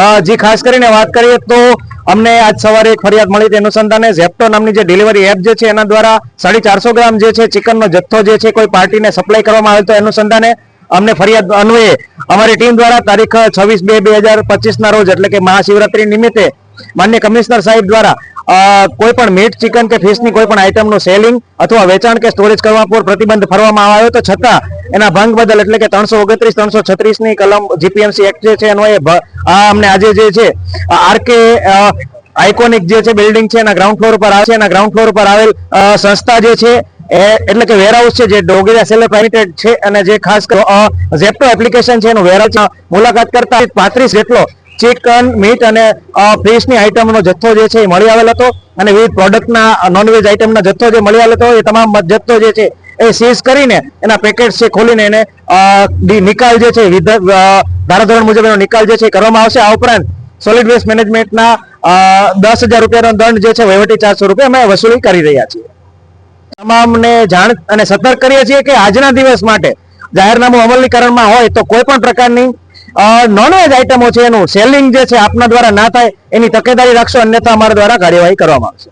જી, ખાસ કરીને વાત કરીએ તો અમને આજ સવારે એક ફરિયાદ મળી હતી. અનુસંધાને ઝેપ્ટો નામની જે ડિલિવરી એપ જે છે, એના દ્વારા સાડી ચારસો ગ્રામ જે છે, ચિકનનો જથ્થો જે છે, કોઈ પાર્ટીને સપ્લાય કરવામાં આવ્યો તો અનુસંધાને અમને ફરિયાદ અન્વયે અમારી ટીમ દ્વારા તારીખ છવ્વીસ બે બે હજાર પચીસના રોજ, એટલે કે મહાશિવરાત્રી નિમિત્તે માન્ય કમિશનર સાહેબ દ્વારા કોઈ પણ મીટ ચિકન કે ફિશની કોઈ પણ આઇટમનું સેલિંગ અથવા વેચાણ કે સ્ટોરેજ કરવા પર પ્રતિબંધ ફરવામાં આવ્યો તો છતાં એના ભંગ બદલ એટલે કે ત્રણસો ઓગણત્રીસ ત્રણસો છત્રીસની કલમ જીપીએમસી એક્ટ જે છે એનો એ અમને આજે જે છે આરકે આઇકોનિક જે છે બિલ્ડિંગ છે એના ગ્રાઉન્ડ ફ્લોર પર આવે છે, એના ગ્રાઉન્ડ ફ્લોર પર આવેલ સંસ્થા જે છે એટલે કે વેરહાઉસ છે જે ડોગેરા સેલર પ્રાઇવેટેડ છે અને જે ખાસ ઝેપ્ટો એપ્લિકેશન છે એનું વેરહાઉસ મુલાકાત કરતા પાંત્રીસ જેટલો ચિકન મીટ અને ફિશની આઇટમનો જથ્થો જે છે એ મળી આવેલ હતો. અને વિવિધ પ્રોડક્ટના નોનવેજ આઇટમના જથ્થો જે મળી આવેલ હતો, એ તમામ જથ્થો જે છે એ સીઝ કરીને એના પેકેટ છે ખોલીને એને નિકાલ જે છે ધારાધોરણ મુજબ એનો નિકાલ જે છે કરવામાં આવશે. આ ઉપરાંત સોલિડ વેસ્ટ મેનેજમેન્ટના દસ હજાર રૂપિયાનો દંડ જે છે વહીવટી ચારસો રૂપિયા અમે વસૂલી કરી રહ્યા છીએ. તમામને જાણ અને સતર્ક કરીએ છીએ કે આજના દિવસ માટે જાહેરનામું અમલીકરણમાં હોય તો કોઈ પણ પ્રકારની નોનવેજ આઇટમો છે, એનું સેલિંગ જે છે, આપના દ્વારા ના થાય, એની તકેદારી રાખશો, અન્યથા અમારા દ્વારા કાર્યવાહી કરવામાં આવશે.